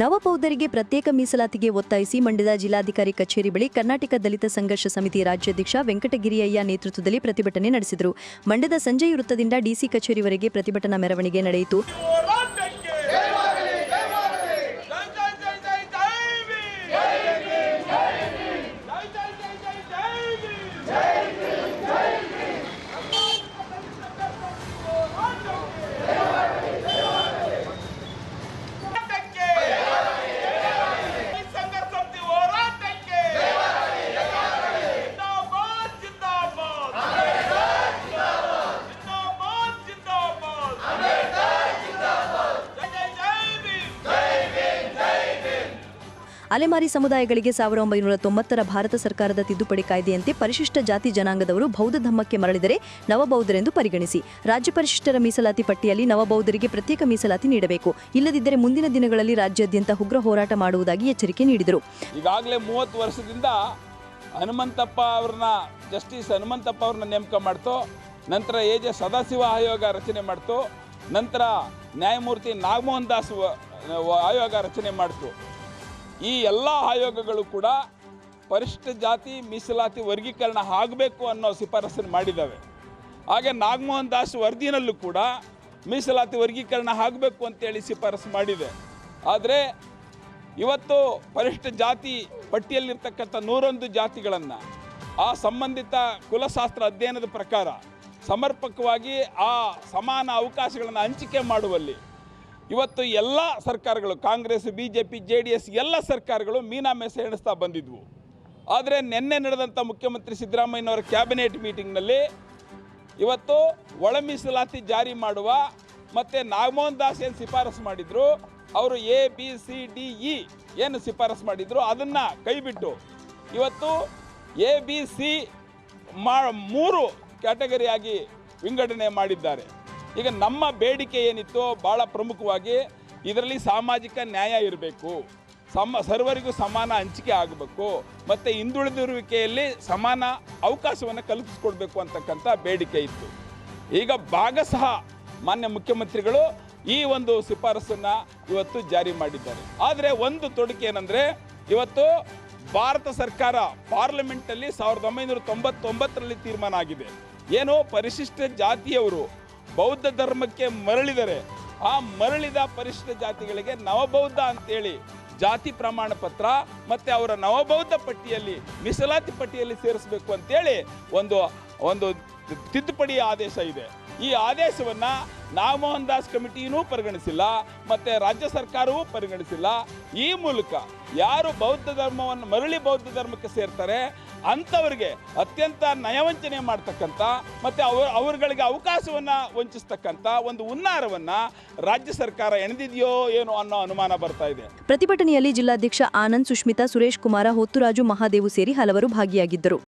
ನವಬೌದ್ಧರಿಗೆ ಪ್ರತ್ಯೇಕ ಮೀಸಲಾತಿಗೆ ಒತ್ತಾಯಿಸಿ ಮಂಡ್ಯದ ಜಿಲ್ಲಾಧಿಕಾರಿ ಕಚೇರಿ ಬಳಿ ಕರ್ನಾಟಕ ದಲಿತ ಸಂಘರ್ಷ ಸಮಿತಿ ರಾಜ್ಯಾಧ್ಯಕ್ಷ ವೆಂಕಟಗಿರಿಯಯ್ಯ ನೇತೃತ್ವದಲ್ಲಿ ಪ್ರತಿಭಟನೆ ನಡೆಸಿದರು. ಮಂಡ್ಯದ ಸಂಜಯ್ ವೃತ್ತದಿಂದ ಡಿಸಿ ಕಚೇರಿವರೆಗೆ ಪ್ರತಿಭಟನಾ ಮೆರವಣಿಗೆ ನಡೆಯಿತು ಹೋರಾಟಕ್ಕೆ ಜೈ ಜೈ ಜೈ ಜೈ ಜೈ ಭೀಮ್. ಜೈ ಜೈ ಜೈ ಜೈ ಜೈ ಭೀಮ್. ಹೋರಾಟಕ್ಕೆ ಈ ಸಂಘರ್ಷ ಸಮಿತಿ ಹೋರಾಟಕ್ಕೆ ಜಿಂದಾಬಾದ್ ಜಿಂದಾಬಾದ್ ಜಿಂದಾಬಾದ್ ಜಿಂದಾಬಾದ್ ಜೈ ಜೈ ಜೈ ಭೀಮ್ ಅಲೆಮಾರಿ ಸಮುದಾಯಗಳಿಗೆ ಸಾವಿರದ ಒಂಬೈನೂರ ತೊಂಬತ್ತರ ಭಾರತ ಸರ್ಕಾರದ ತಿದ್ದುಪಡಿ ಕಾಯ್ದೆಯಂತೆ ಪರಿಶಿಷ್ಟ ಜಾತಿ ಜನಾಂಗದವರು ಬೌದ್ಧ ಧರ್ಮಕ್ಕೆ ಮರಳಿದರೆ ನವಬೌದ್ಧರೆಂದು ಪರಿಗಣಿಸಿ. ರಾಜ್ಯ ಪರಿಶಿಷ್ಟರ ಮೀಸಲಾತಿ ಪಟ್ಟಿಯಲ್ಲಿ ನವಬೌದ್ಧರಿಗೆ ಪ್ರತ್ಯೇಕ ಮೀಸಲಾತಿ ನೀಡಬೇಕು. ಇಲ್ಲದಿದ್ದರೆ ಮುಂದಿನ ದಿನಗಳಲ್ಲಿ ರಾಜ್ಯಾದ್ಯಂತ ಉಗ್ರ ಹೋರಾಟ ಮಾಡುವುದಾಗಿ ಎಚ್ಚರಿಕೆ ನೀಡಿದರು. ಈಗಾಗಲೇ ಮೂವತ್ತು ವರ್ಷದಿಂದ ಹನುಮಂತಪ್ಪ ಅವ್ರನ್ನ, ಜಸ್ಟಿಸ್ ಹನುಮಂತಪ್ಪ ಅವ್ರನ್ನ ನೇಮಕ ಮಾಡ್ತು. ನಂತರ ಎ ಜೆ ಸದಾಶಿವ ಆಯೋಗ ರಚನೆ ಮಾಡ್ತು. ನಂತರ ನ್ಯಾಯಮೂರ್ತಿ ನಾಗಮೋಹನ್ ದಾಸ್ ಆಯೋಗ ರಚನೆ ಮಾಡ್ತು. ಈ ಎಲ್ಲ ಆಯೋಗಗಳು ಕೂಡ ಪರಿಷ್ಠ ಜಾತಿ ಮೀಸಲಾತಿ ವರ್ಗೀಕರಣ ಆಗಬೇಕು ಅನ್ನೋ ಶಿಫಾರಸನ್ನು ಮಾಡಿದ್ದಾವೆ. ಹಾಗೆ ನಾಗಮೋಹನ್ ದಾಸ್ ವರದಿನಲ್ಲೂ ಕೂಡ ಮೀಸಲಾತಿ ವರ್ಗೀಕರಣ ಆಗಬೇಕು ಅಂತೇಳಿ ಶಿಫಾರಸು ಮಾಡಿದೆ. ಆದರೆ ಇವತ್ತು ಪರಿಷ್ಠ ಜಾತಿ ಪಟ್ಟಿಯಲ್ಲಿರ್ತಕ್ಕಂಥ ನೂರೊಂದು ಜಾತಿಗಳನ್ನು ಆ ಸಂಬಂಧಿತ ಕುಲಶಾಸ್ತ್ರ ಅಧ್ಯಯನದ ಪ್ರಕಾರ ಸಮರ್ಪಕವಾಗಿ ಆ ಸಮಾನ ಅವಕಾಶಗಳನ್ನು ಹಂಚಿಕೆ ಮಾಡುವಲ್ಲಿ ಇವತ್ತು ಎಲ್ಲ ಸರ್ಕಾರಗಳು, Congress B J P J D S ಎಲ್ಲ ಸರ್ಕಾರಗಳು ಮೀನಾ ಮೆಸೆ ಎಣಿಸ್ತಾ ಬಂದಿದ್ವು. ಆದರೆ ನಿನ್ನೆ ನಡೆದಂಥ ಮುಖ್ಯಮಂತ್ರಿ ಸಿದ್ದರಾಮಯ್ಯನವರ ಕ್ಯಾಬಿನೆಟ್ ಮೀಟಿಂಗ್ನಲ್ಲಿ ಇವತ್ತು ಒಳ ಮೀಸಲಾತಿ ಜಾರಿ ಮಾಡುವ ಮತ್ತು ನಾಗಮೋಹನ್ ದಾಸ್ ಏನು ಶಿಫಾರಸು ಮಾಡಿದ್ರು, ಅವರು A, B, C, D, E ಏನು ಶಿಫಾರಸು ಮಾಡಿದ್ರು, ಅದನ್ನು ಕೈಬಿಟ್ಟು ಇವತ್ತು ಎ, ಬಿ, ಸಿ ಮಾ, ಮೂರು ಕ್ಯಾಟಗರಿಯಾಗಿ ವಿಂಗಡಣೆ ಮಾಡಿದ್ದಾರೆ. ಈಗ ನಮ್ಮ ಬೇಡಿಕೆ ಏನಿತ್ತು ಭಾಳ ಪ್ರಮುಖವಾಗಿ ಇದರಲ್ಲಿ ಸಾಮಾಜಿಕ ನ್ಯಾಯ ಇರಬೇಕು. ಸಮ, ಸರ್ವರಿಗೂ ಸಮಾನ ಹಂಚಿಕೆ ಆಗಬೇಕು. ಮತ್ತು ಹಿಂದುಳಿದಿರುವಿಕೆಯಲ್ಲಿ ಸಮಾನ ಅವಕಾಶವನ್ನು ಕಲ್ಪಿಸ್ಕೊಡ್ಬೇಕು ಅಂತಕ್ಕಂಥ ಬೇಡಿಕೆ ಇತ್ತು. ಈಗ ಭಾಗಶಃ ಮಾನ್ಯ ಮುಖ್ಯಮಂತ್ರಿಗಳು ಈ ಒಂದು ಶಿಫಾರಸನ್ನು ಇವತ್ತು ಜಾರಿ ಮಾಡಿದ್ದಾರೆ. ಆದರೆ ಒಂದು ತೊಡಕೆ ಏನಂದರೆ ಇವತ್ತು ಭಾರತ ಸರ್ಕಾರ ಪಾರ್ಲಿಮೆಂಟಲ್ಲಿ ಸಾವಿರದ ಒಂಬೈನೂರ ತೊಂಬತ್ತೊಂಬತ್ತರಲ್ಲಿ ತೀರ್ಮಾನ ಆಗಿದೆ. ಏನು ಪರಿಶಿಷ್ಟ ಜಾತಿಯವರು ಬೌದ್ಧ ಧರ್ಮಕ್ಕೆ ಮರಳಿದರೆ ಆ ಮರಳಿದ ಪರಿಶಿಷ್ಟ ಜಾತಿಗಳಿಗೆ ನವಬೌದ್ಧ ಅಂತೇಳಿ ಜಾತಿ ಪ್ರಮಾಣ ಪತ್ರ ಮತ್ತೆ ಅವರ ನವಬೌದ್ಧ ಪಟ್ಟಿಯಲ್ಲಿ, ಮೀಸಲಾತಿ ಪಟ್ಟಿಯಲ್ಲಿ ಸೇರಿಸಬೇಕು ಅಂತೇಳಿ ಒಂದು ಒಂದು ತಿದ್ದುಪಡಿ ಆದೇಶ ಇದೆ. ಈ ಆದೇಶವನ್ನ ನಾಗಮೋಹನ್ ದಾಸ್ ಕಮಿಟಿನೂ ಪರಿಗಣಿಸಿಲ್ಲ, ಮತ್ತೆ ರಾಜ್ಯ ಸರ್ಕಾರವೂ ಪರಿಗಣಿಸಿಲ್ಲ. ಈ ಮೂಲಕ ಯಾರು ಬೌದ್ಧ ಧರ್ಮವನ್ನು, ಮರಳಿ ಬೌದ್ಧ ಧರ್ಮಕ್ಕೆ ಸೇರ್ತಾರೆ, ಅಂಥವ್ರಿಗೆ ಅತ್ಯಂತ ನಯವಂಚನೆ ಮಾಡ್ತಕ್ಕಂಥ, ಮತ್ತೆ ಅವ, ಅವರುಗಳಿಗೆ ಅವಕಾಶವನ್ನು ವಂಚಿಸ್ತಕ್ಕಂಥ ಒಂದು ಹುನ್ನಾರವನ್ನು ರಾಜ್ಯ ಸರ್ಕಾರ ಎಣೆದಿದೆಯೋ ಏನೋ ಅನ್ನೋ ಅನುಮಾನ ಬರ್ತಾ ಇದೆ. ಪ್ರತಿಭಟನೆಯಲ್ಲಿ ಜಿಲ್ಲಾಧ್ಯಕ್ಷ ಆನಂದ್ ಸುಷ್ಮಿತಾ, ಸುರೇಶ್ ಕುಮಾರ, ಹೊತ್ತುರಾಜು ಮಹಾದೇವು ಸೇರಿ ಹಲವರು ಭಾಗಿಯಾಗಿದ್ದರು.